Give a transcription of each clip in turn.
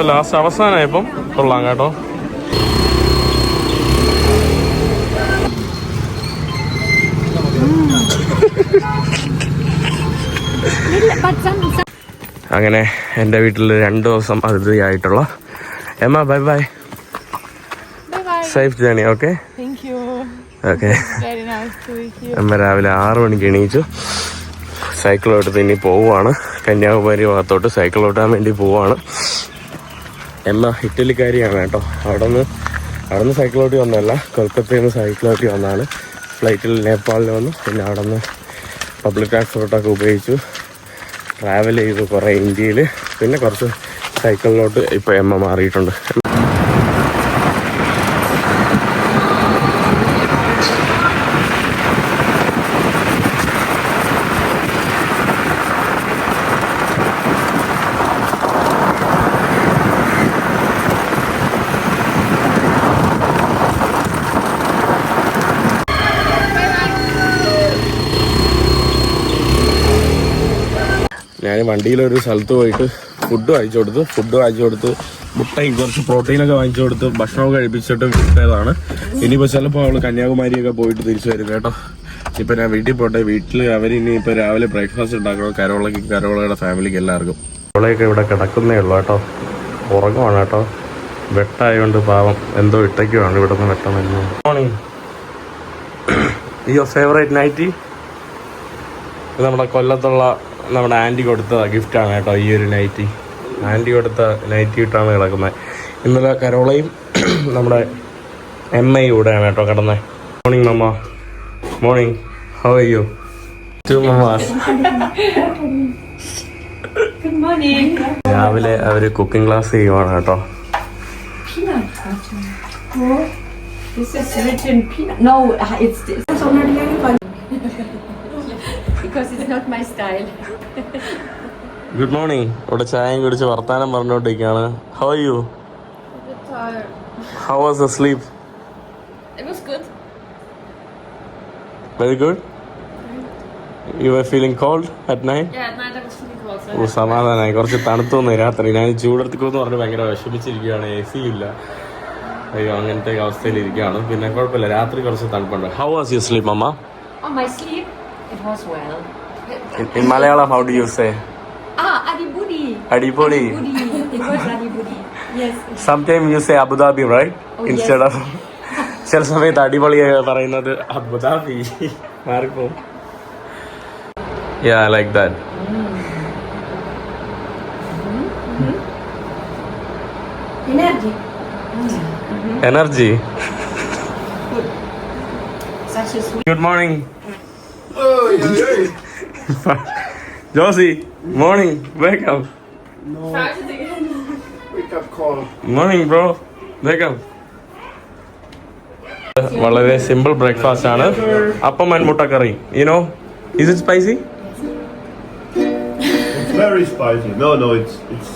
ഇപ്പൊ ലാസ്റ്റ് അവസാനമായപ്പം കൊള്ളാം കേട്ടോ. അങ്ങനെ എന്റെ വീട്ടിൽ രണ്ട് ദിവസം അതിഥിയായിട്ടുള്ള Emma bye bye. Safe journey okay. Okay അമ്മ രാവിലെ ആറ് മണിക്ക് എണീച്ചു. സൈക്കിളോട്ട് ഇനി പോവുകയാണ് കന്യാകുമാരി ഭാഗത്തോട്ട് സൈക്കിൾ ഓട്ടാൻ വേണ്ടി പോവുകയാണ് എമ്മ ഇറ്റലിക്കാരിയാണ് കേട്ടോ. അവിടെ നിന്ന് അവിടെ നിന്ന് സൈക്കിളോട്ടി വന്നതല്ല കൊൽക്കത്തയിൽ നിന്ന് സൈക്കിളോട്ടി വന്നാണ് ഫ്ലൈറ്റിൽ നേപ്പാളിൽ വന്നു. പിന്നെ അവിടെ നിന്ന് പബ്ലിക് ട്രാൻസ്പോർട്ടൊക്കെ ഉപയോഗിച്ചു. ട്രാവൽ ചെയ്തു കുറേ ഇന്ത്യയിൽ പിന്നെ കുറച്ച് സൈക്കിളിലോട്ട് ഇപ്പോൾ എമ്മ മാറിയിട്ടുണ്ട്. ഞാൻ വണ്ടിയിലൊരു സ്ഥലത്ത് പോയിട്ട് ഫുഡ് വാങ്ങിച്ചു കൊടുത്തു. ഫുഡ് വാങ്ങിച്ചു കൊടുത്ത്. മുട്ടയും കുറച്ച് പ്രോട്ടീനൊക്കെ വാങ്ങിച്ചു കൊടുത്ത്. ഭക്ഷണമൊക്കെ കഴിപ്പിച്ചിട്ട് വിട്ടതാണ്. ഇനിയിപ്പോൾ ചിലപ്പോൾ അവൾ കന്യാകുമാരിയൊക്കെ പോയിട്ട് തിരിച്ചു വരും കേട്ടോ. ഇപ്പം ഞാൻ വീട്ടിൽ പോട്ടെ. വീട്ടിൽ അവർ ഇനിയിപ്പോൾ രാവിലെ ബ്രേക്ക്ഫാസ്റ്റ് ഉണ്ടാക്കണം. കരോളയ്ക്ക് കരോളയുടെ ഫാമിലിക്ക് എല്ലാവർക്കും. കരോളയൊക്കെ ഇവിടെ കിടക്കുന്നേ ഉള്ളൂ കേട്ടോ. ഉറങ്ങുവാണ് കേട്ടോ. വെട്ടായതുകൊണ്ട് പാവം. എന്തോ ഇട്ടയ്ക്കുവാണ് ഇവിടെ നിന്ന് വെട്ടം വരുന്നത് മോർണിംഗ് യുവർ ഫേവറേറ്റ് നൈറ്റി ഇത് നമ്മുടെ കൊല്ലത്തുള്ള നമ്മുടെ ആന്റി കൊടുത്ത ഗിഫ്റ്റാണ് കേട്ടോ ഈ ഒരു നൈറ്റി ആന്റി കൊടുത്ത നൈറ്റി ഇട്ടാണ് കിടക്കുന്നത് ഇന്നലെ കരോളയും നമ്മുടെ എം ഐ കൂടെയാണ് കേട്ടോ കിടന്നത് morning mamma morning how are you two mammas. രാവിലെ അവർ കുക്കിംഗ് ക്ലാസ് ചെയ്യുവാണ് കേട്ടോ. This is written peanut. No, it's, it's because it's not my style. Good morning ഇവിടെ ചായയും കുടിച്ച് വർത്താനം പറഞ്ഞുകൊണ്ടിരിക്കുകയാണ്. How are you how was the sleep It was good. Very good you are feeling cold at night Yeah, at night I was feeling cold. So ഓ സമാധാനമായി കുറച്ച് തണുത്തു വന്നു രാത്രി. ഞാൻ ചൂടെടുത്തിക്കുമെന്ന് പറഞ്ഞ് ഭയങ്കര വിഷമിച്ചിരിക്കുകയാണ്. എ സി ഇല്ല അയ്യോ അങ്ങനത്തെ അവസ്ഥയിലിരിക്കുകയാണ്. പിന്നെ കുഴപ്പമില്ല. രാത്രി കുറച്ച് തണുപ്പുണ്ട്. ഹൗ വാസ് യു സ്ലീപ് അമ്മ my sleep, it was well. In Malayalam how do you say Ah, Adibudi. അടിപൊളി Budi. It was Adibudi. Yes. Some time you say Abu Dhabi right Oh, yes. Instead of ചില സമയത്ത് അടിപൊളി പറയുന്നത് Abu Dhabi മാറിപ്പോവും ya like that Energy. Energy Such a sweet. Good morning Josey morning welcome Wake up call. Morning bro welcome വളരെ simple breakfast ആണ് അപ്പം and മുട്ടക്കറി you know is it spicy It's very spicy. No, no, it's it's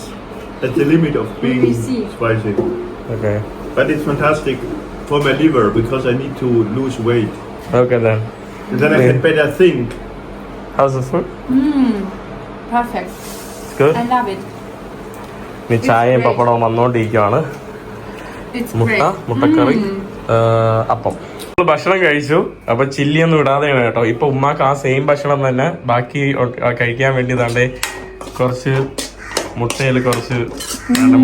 at the limit of being see. spicy. Okay But it's fantastic for my liver because I need to lose weight. Okay then And then I Yeah. can better think. the food? Food Perfect. It's good. I love it. ഇനി ചായയും പപ്പടവും വന്നുകൊണ്ടിരിക്കുകയാണ് മുട്ട മുട്ടക്കറി അപ്പം. നമ്മൾ ഭക്ഷണം കഴിച്ചു. അപ്പൊ ചില്ലിയൊന്നും ഇടാതെയാണ് കേട്ടോ. ഇപ്പൊ ഉമ്മാക്ക് ആ സെയിം ഭക്ഷണം തന്നെ. ബാക്കി കഴിക്കാൻ വേണ്ടി താണ്ടെ കുറച്ച് മുട്ടയിൽ കുറച്ച്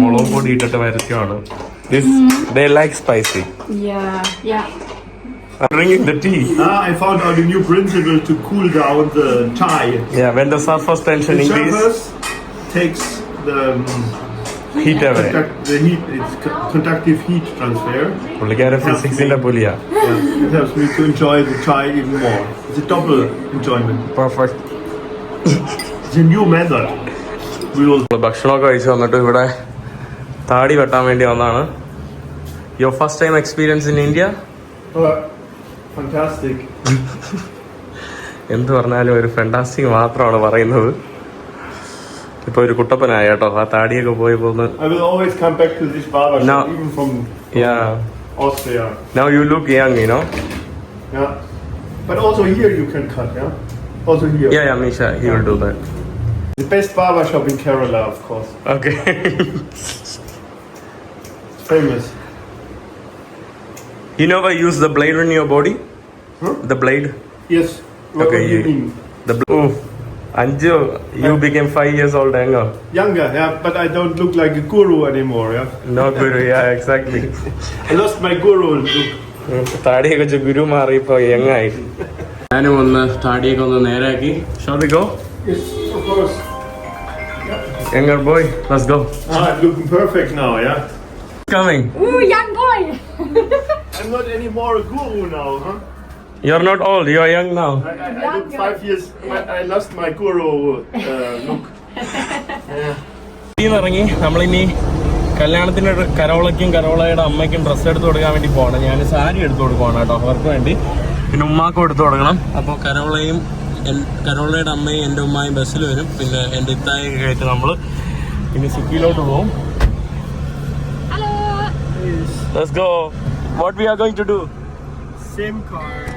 മുളകും പൊടി ഇട്ടിട്ട് വരയ്ക്കുവാണ്. This they like spicy Yeah. Yeah. Drinking the tea Ah, I found out a new principle to cool down the Thai. Yeah, when the surface tension The increase, surface takes the um, heat away. conduct, the heat. It's co- conductive heat transfer. പുള്ളിക്കാരൻ ഫിസിക്സിന്റെ പുലിയാ Yeah, it helps me to enjoy the Thai even more. It's a double enjoyment. Perfect It's a new method. We will ഭക്ഷണമൊക്കെ കഴിച്ച് വന്നിട്ട് ഇവിടെ താടി വെട്ടാൻ വേണ്ടി വന്നതാണ് your first time experience in India Uh, fantastic. എന്ത് പറഞ്ഞാലും ഒരു ഫെൻഡാസ്റ്റിക് മാത്രമാണ് പറയുന്നത് ഇപ്പൊ ഒരു കുട്ടപ്പനായ കേട്ടോ ആ താടിയൊക്കെ പോയി പോന്ന് I will always come back to this barber shop, No. even from ya Austria. Now you look young you know Yeah. But also here you can cut, yeah? Also here. Ya ya Misha he will do that The best barber shop in Kerala, of course. Okay famous. You never use the blade on your body? Huh? The blade? Yes. What Okay, you you- mean? The blade. oh, Anju, you became five years old younger. Younger, yeah, but I don't look like a guru anymore, yeah. No guru, yeah, exactly. I lost my guru look. താടിയൊക്കെ വെച്ച് ഗുരു ഇപ്പൊ യങ്ങായി ഞാനും ഒന്ന് താടിയൊക്കെ ഒന്ന് നേരാക്കി course. Younger boy let's go Ah, I'm looking perfect now, yeah. Coming. Ooh, young boy. I'm not anymore a guru now, huh? You're not old, you're you are young now I, I, I look five years. I, I lost my guru uh, look. ഇറങ്ങി നമ്മളിനി കല്യാണത്തിന് കരോളയ്ക്കും കരോളയുടെ അമ്മയ്ക്കും dress എടുത്ത് കൊടുക്കാൻ വേണ്ടി പോകണം ഞാൻ സാരി എടുത്ത് കൊടുക്കുവാണ് കേട്ടോ അവർക്ക് വേണ്ടി പിന്നെ ഉമ്മാക്കും എടുത്തു കൊടുക്കണം അപ്പോൾ കരോളയും കരോളയുടെ അമ്മയും എന്റെ ഉമ്മായും ബസ്സിൽ വരും പിന്നെ എന്റെ ഇത്തായൊക്കെ ആയിട്ട് നമ്മൾ പിന്നെ സിറ്റിയിലോട്ട് പോകും hello Let's go. What we are going to do? SIM card.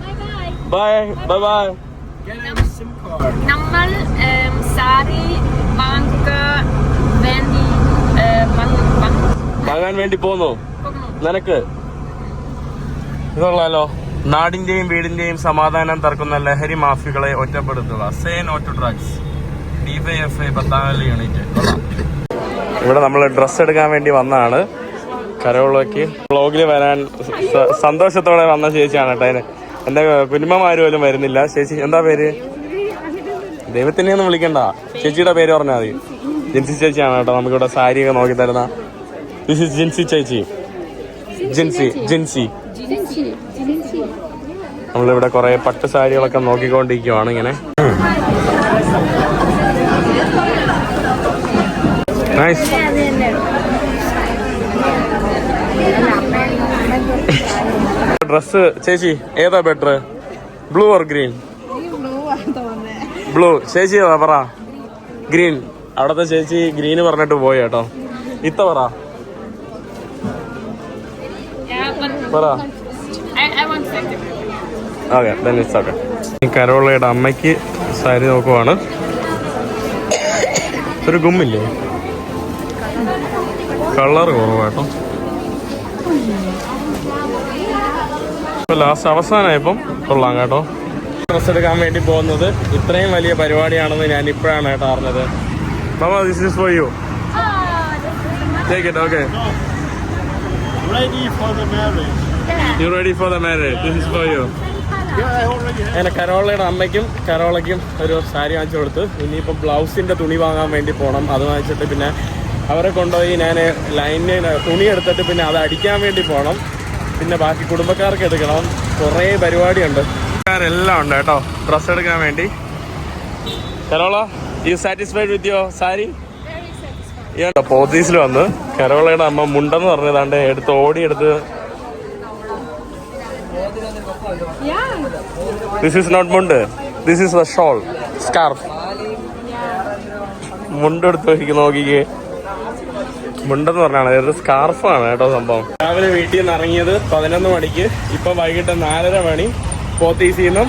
Bye bye. Bye. Bye bye. Get a SIM card. നമ്മൾ um, സാരി വാങ്ങാൻ വേണ്ടി uh, വാങ്ങാൻ വേണ്ടി പോന്നു. നിനക്ക് ഇതുള്ളാലോ നാടിന്റെയും വീടിന്റെയും സമാധാനം തർക്കുന്ന ലഹരി മാഫികളെ ഒറ്റപ്പെടുത്തുക say no to drugs DYFI പത്താമത് യൂണിറ്റ് ഇവിടെ നമ്മൾ ഡ്രസ്സ് എടുക്കാൻ വേണ്ടി വന്നതാണ് കരോളയ്ക്ക് വ്ളോഗിൽ വരാൻ സന്തോഷത്തോടെ വന്ന ചേച്ചിയാണ് കേട്ടോ അതിന്. എന്റെ കുടുംബമാരും പോലും വരുന്നില്ല. ചേച്ചി എന്താ പേര്? ദൈവത്തിനെ ഒന്നും വിളിക്കണ്ട. ചേച്ചിയുടെ പേര് പറഞ്ഞാൽ മതി. ജിൻസി ചേച്ചിയാണ് കേട്ടോ. നമുക്കിവിടെ സാരിയൊക്കെ നോക്കി തരുന്ന. ദിസ് ഇസ് ജിൻസി ചേച്ചി. ജിൻസി ജിൻസി. നമ്മളിവിടെ കുറെ പട്ട് സാരികളൊക്കെ നോക്കിക്കൊണ്ടിരിക്കുവാണ് ഇങ്ങനെ. നൈസ് ഡ്രസ് ചേച്ചി ഏതാ better blue or green blue ചേച്ചി ഏതാ പറ? ഗ്രീൻ അവിടത്തെ ചേച്ചി ഗ്രീന് പറഞ്ഞിട്ട് പോയി കേട്ടോ. ഇത്ത പറ. ഈ കരോളയുടെ അമ്മയ്ക്ക് സാരി നോക്കുവാണ്. ഒരു ഗുമ്മില്ലേ? കളർ കുറവാട്ടോ ഇപ്പൊ ലാസ്റ്റ് അവസാനമായപ്പം കൊള്ളാം കേട്ടോ. ഡ്രസ് എടുക്കാൻ വേണ്ടി പോകുന്നത്. ഇത്രയും വലിയ പരിപാടിയാണെന്ന് ഞാൻ ഇപ്പോഴാണ് കേട്ടോ അറിഞ്ഞത്. Mama this is for you take it okay Ready for the marriage. You ready for the marriage this is for you Yeah, I already have. അങ്ങനെ കരോളയുടെ അമ്മയ്ക്കും കരോളയ്ക്കും ഒരു സാരി വാങ്ങിച്ചു കൊടുത്ത്. ഇനിയിപ്പോൾ ബ്ലൗസിന്റെ തുണി വാങ്ങാൻ വേണ്ടി പോകണം അത് വാങ്ങിച്ചിട്ട് പിന്നെ അവരെ കൊണ്ടുപോയി ഞാൻ ലൈനിന് തുണി എടുത്തിട്ട് പിന്നെ അത് അടിക്കാൻ വേണ്ടി പോകണം പിന്നെ ബാക്കി കുടുംബക്കാർക്ക് എടുക്കണം. കുറേ പരിപാടിയുണ്ട്. എല്ലാം ഉണ്ട് കേട്ടോ? ഡ്രസ്സ് എടുക്കാൻ വേണ്ടി. കരോളോ you satisfied with your sari പോത്തീസിൽ വന്ന് കരോളയുടെ അമ്മ മുണ്ടെന്ന് പറഞ്ഞതാണ്ട് എടുത്ത് ഓടിയെടുത്ത് ദിസ് ഈസ് നോട്ട് മുണ്ട്. This is the shawl scarf മുണ്ടെടുത്ത് നോക്കിക്കേ. മുണ്ടെന്ന് പറഞ്ഞാണ്. സ്കാർഫ് സ്കാർഫാണ് കേട്ടോ സംഭവം. രാവിലെ വീട്ടിൽ നിന്ന് ഇറങ്ങിയത് പതിനൊന്ന് മണിക്ക്. ഇപ്പൊ വൈകിട്ട് നാലര മണി. പോത്തീസിൽ നിന്നും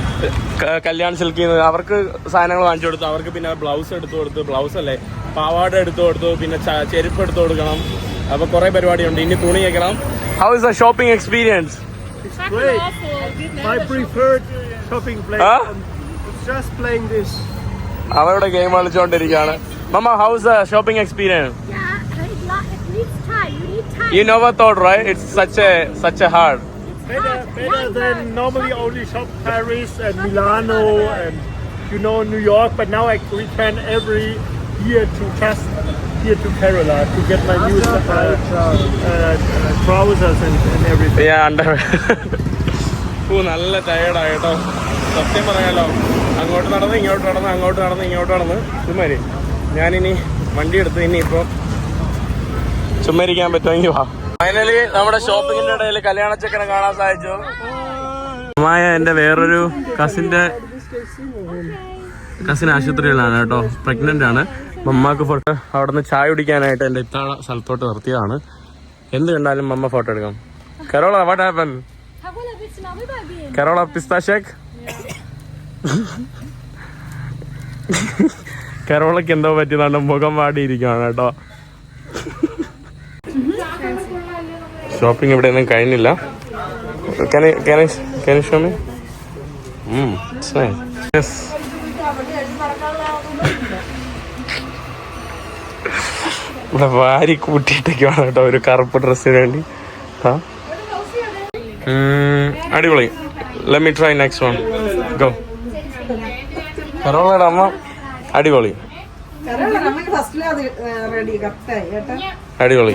കല്യാൺ സിൽക്കിൽ നിന്ന് അവർക്ക് സാധനങ്ങൾ വാങ്ങിച്ചു കൊടുത്തു. അവർക്ക് പിന്നെ ബ്ലൗസ് എടുത്തു കൊടുത്തു. ബ്ലൗസ് അല്ലേ? പാവാട എടുത്തു കൊടുത്തു. പിന്നെ ചെരുപ്പ് എടുത്തു കൊടുക്കണം. അപ്പൊ കുറെ പരിപാടിയുണ്ട്. ഇനി തുണി കേൾക്കണം how is the shopping experience. അവരുടെ game കളിച്ചോണ്ടിരിക്കുകയാണ് mamma how's the shopping experience Yeah, it, lo- it needs time. You need time. You never thought, right? It's such a such a hard. Better, better than normally only shop Paris and Milano and you know New York. But now I return every year to test here to Kerala to get my new uh, uh, trousers and, and everything. Yeah, under. ഓ നല്ല ടയർഡായി കേട്ടോ സത്യം പറയാലോ അങ്ങോട്ട് നടന്ന് ഇങ്ങോട്ട് നടന്ന് അങ്ങോട്ട് നടന്ന് ഇങ്ങോട്ട് നടന്ന് ചുമ്മാരി ഞാനിനി വണ്ടി എടുത്ത് ഇനി ഇപ്പൊ ചുമ്മാ പറ്റുമെങ്കിൽ വാ. ഫൈനലി നമ്മുടെ ഷോപ്പിങ്ങിന്റെ ഇടയിൽ കല്യാണച്ചക്കനെ കാണാൻ സാധിച്ചു. മായ എന്റെ വേറൊരു കസിന്റെ കസിൻ ആശുപത്രിയിലാണ് കേട്ടോ. പ്രഗ്നന്റ് ആണ്. മമ്മക്ക് ഫോട്ടോ അവിടെ നിന്ന് ചായ കുടിക്കാനായിട്ട് എന്റെ ഇത്താള സ്ഥലത്തോട്ട് നിർത്തിയതാണ്. എന്ത് കണ്ടാലും മമ്മ ഫോട്ടോ എടുക്കാം. Carola what happen Carola pista shake കരോളക്ക് എന്തോ പറ്റിയതാണ്. മുഖം വാടിയിരിക്കുകയാണ് കേട്ടോ. ഷോപ്പിംഗ് ഇവിടെ ഒന്നും കഴിഞ്ഞില്ല. Can I can I can you show me? Mm, it's nice. Yes. ഇവിടെ വാരി കൂട്ടിയിട്ടൊക്കെയാണ് കേട്ടോ ഒരു കറുപ്പ് ഡ്രസ്സിന് വേണ്ടി. ആ. ഉം, അടിപൊളി. Let me try next one go കറോളയുടെ അമ്മ. അടിപൊളി. അടിപൊളി.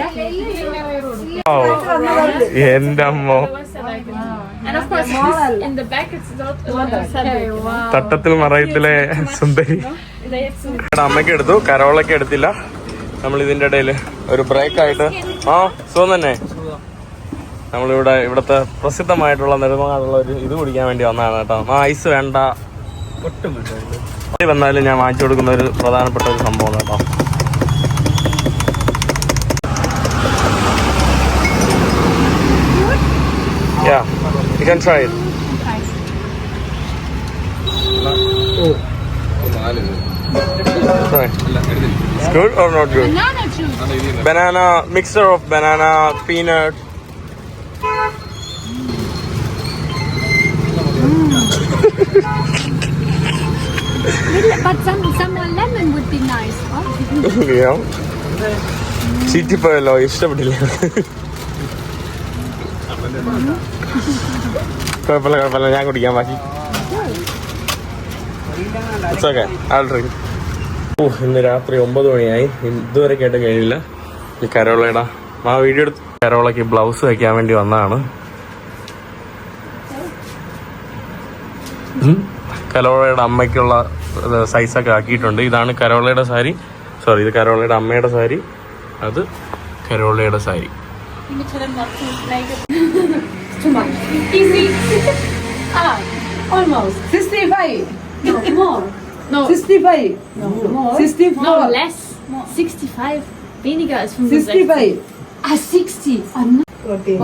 എന്റെ അമ്മ. തട്ടത്തിൽ മറയത്തിലെ സുന്ദരി. അമ്മയ്ക്ക് എടുത്തു കരോളൊക്കെ എടുത്തില്ല. നമ്മൾ ഇതിന്റെ ഇടയിൽ ഒരു ബ്രേക്ക് ആയിട്ട്. ആ സുഖം തന്നെ. നമ്മളിവിടെ ഇവിടുത്തെ പ്രസിദ്ധമായിട്ടുള്ള നെടുമാറുള്ള ഒരു ഇത് കുടിക്കാൻ വേണ്ടി വന്നതാണ് കേട്ടോ. ആ ഐസ് വേണ്ട. ഒട്ടും വേണ്ട. വന്നാലും ഞാൻ വാങ്ങിച്ചു കൊടുക്കുന്ന ഒരു പ്രധാനപ്പെട്ട ഒരു സംഭവം കേട്ടോ Yeah, you can try it. Try. It's good or not good? banana juice. Banana mixture of banana, peanut. Little, but some some more lemon would be nice. ഇഷ്ടപ്പെട്ടില്ല. കുഴപ്പമില്ല കുഴപ്പമില്ല. ഞാൻ കുടിക്കാം ബാക്കി. ഓ ഇന്ന് രാത്രി ഒമ്പത് മണിയായി. ഇതുവരെ കേട്ട് കഴിയില്ല ഈ കരോളയുടെ ആ വീഡിയോ എടുത്ത് കരോളയ്ക്ക് ബ്ലൗസ് വയ്ക്കാൻ വേണ്ടി വന്നതാണ്. കരോളയുടെ അമ്മയ്ക്കുള്ള സൈസൊക്കെ ആക്കിയിട്ടുണ്ട് ഇതാണ് കരോളയുടെ സാരി സോറി ഇത് കരോളയുടെ അമ്മയുടെ സാരി അത് കരോളയുടെ സാരി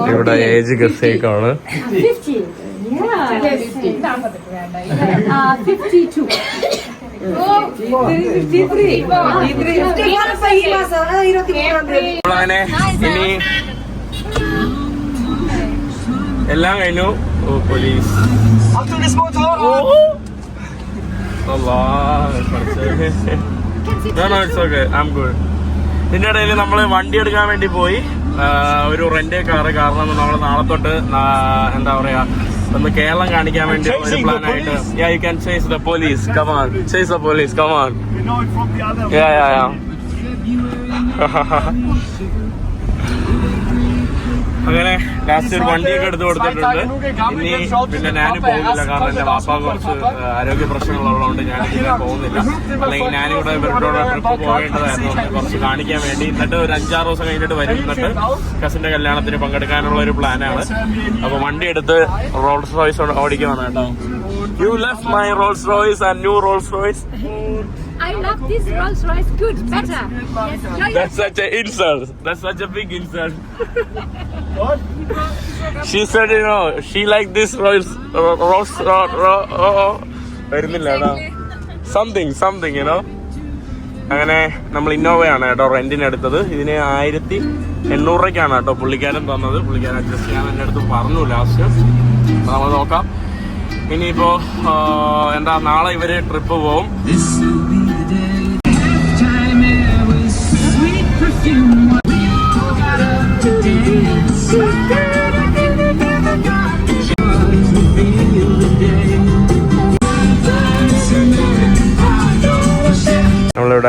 ഇവിടെ ഏജ് ഗസ്സേക്കാണ് 50. Yeah. 50. Ah, 52. Oh, 53. 53. 54 ഈ മാസം ആ, ഇരുപത്തിമൂന്നാം തീയതി അങ്ങനെ ഇനി എല്ലാം കഴിഞ്ഞു ഓ പോലീസ് ഇതിന്റെ ഇടയിൽ നമ്മൾ വണ്ടി എടുക്കാൻ വേണ്ടി പോയി ഒരു റെന്റ് കാറ് കാരണം നമ്മൾ നാളെ തൊട്ട് എന്താ പറയാ ഒന്ന് കേരളം കാണിക്കാൻ വേണ്ടി ഒരു പ്ലാൻ ആയിട്ട്. Yeah you can chase the police come on chase the police the other yeah yeah yeah അങ്ങനെ ലാസ്റ്റ് ഒരു വണ്ടിയൊക്കെ എടുത്ത് കൊടുത്തിട്ടുണ്ട് ഇനി പിന്നെ ഞാൻ പോകുന്നില്ല കാരണം എന്റെ വാപ്പ കുറച്ച് ആരോഗ്യ പ്രശ്നങ്ങളുള്ളതുകൊണ്ട് ഞാൻ ഇങ്ങനെ പോകുന്നില്ല അല്ലെങ്കിൽ ഞാനിവിടെ ഇവരുടെ ട്രിപ്പ് പോകേണ്ടതായിരുന്നു കുറച്ച് കാണിക്കാൻ വേണ്ടി എന്നിട്ട് ഒരു അഞ്ചാറ് ദിവസം കഴിഞ്ഞിട്ട് വരും എന്നിട്ട് കസിന്റെ കല്യാണത്തിന് പങ്കെടുക്കാനുള്ള ഒരു പ്ലാനാണ് അപ്പൊ വണ്ടി എടുത്ത് റോൾസ് റോയ്സ് ഓടിക്കുവാണ് കേട്ടോ you left my Rolls Royce and new Rolls Royce I love this Rolls Royce. Good, better. Yes, That's such an insult. That's such a big insult. She said, you know, she like this Rolls Rolls വരുന്നില്ല കേട്ടോ. Something something you know അങ്ങനെ നമ്മൾ ഇന്നോവയാണ് കേട്ടോ റെന്റിന് എടുത്തത്. ഇതിന് ആയിരത്തി എണ്ണൂറ് രൂപയ്ക്കാണ് കേട്ടോ പുള്ളിക്കാരൻ തന്നത്. പുള്ളിക്കാരൻ അഡ്ജസ്റ്റ് ചെയ്യാൻ എന്റെ അടുത്ത് പറഞ്ഞു ലാസ്റ്റ് നമ്മൾ നോക്കാം. ഇനിയിപ്പോ എന്താ നാളെ ഇവർ ട്രിപ്പ് പോവും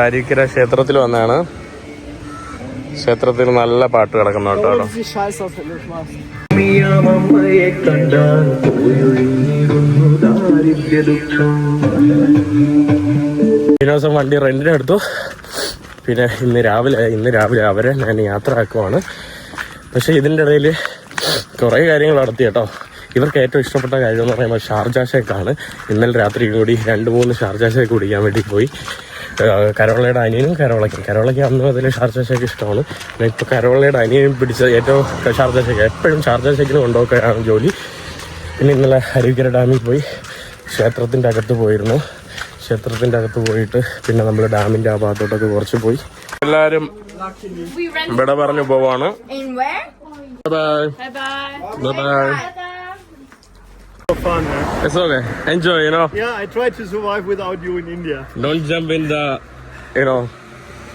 അരിക്കര ക്ഷേത്രത്തിൽ വന്നാണ്. ക്ഷേത്രത്തിൽ നല്ല പാട്ട് കിടക്കുന്ന കേട്ടോ വണ്ടി റെന്റിന് എടുത്തു. പിന്നെ ഇന്ന് രാവിലെ ഇന്ന് രാവിലെ അവരെ ഞാൻ യാത്ര ആക്കുവാണ് പക്ഷെ ഇതിന്റെ ഇടയിൽ കുറേ കാര്യങ്ങൾ നടത്തി കേട്ടോ. ഇവർക്ക് ഏറ്റവും ഇഷ്ടപ്പെട്ട കാര്യം എന്ന് പറയുമ്പോൾ ഷാർജാഷേക്കാണ്. ഇന്നലെ രാത്രി കൂടി രണ്ട് മൂന്ന് ഷാർജാ ഷേക്ക് കുടിക്കാൻ വേണ്ടി പോയി. കരോളയുടെ അനിയനും കരോളയ്ക്കും. കരോളയ്ക്ക് അന്ന് മുതൽ ഷാർജ ഷേക്ക് ഇഷ്ടമാണ്. പിന്നെ ഇപ്പോൾ കരോളയുടെ അനിയനും പിടിച്ച ഏറ്റവും ഷാർജ ഷേക്ക് എപ്പോഴും ഷാർജ ഷേക്കിന് കൊണ്ടുപോക്കുകയാണ് ജോലി. പിന്നെ ഇന്നലെ അരുവിക്കര ഡാമിൽ പോയി ക്ഷേത്രത്തിന്റെ അകത്ത് പോയിരുന്നു. ക്ഷേത്രത്തിന്റെ അകത്ത് പോയിട്ട് പിന്നെ നമ്മൾ ഡാമിന്റെ ആ ഭാഗത്തോട്ടൊക്കെ കുറച്ച് പോയി. എല്ലാവരും ഇവിടെ പറഞ്ഞു പോവാണ്. Bye bye bye. Bye fun, man. It's okay. Enjoy, you know. Yeah, I tried to survive without you in India. Don't jump in the, you know,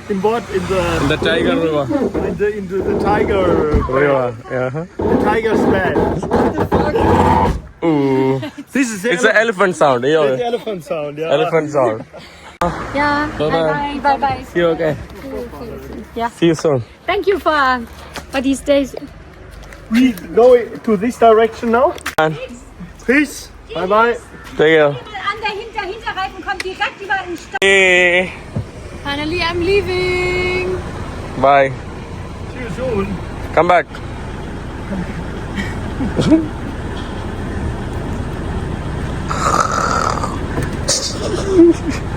In what? In the in the tiger river. in the into the tiger River. Yeah. the tiger's bed. Ooh. This is It's an elephant sound. You ele- know, elephant sound. Yeah. elephant sound. Yeah. Bye bye. Bye bye. bye. See you okay. Yeah. See you soon. Thank you for for these days. We go to this direction now. And Peace. Bye bye. take care. An der Hinter Hinterreifen kommt direkt über den Stau. Hey. Finally, I'm leaving. Bye. See you soon. Come back.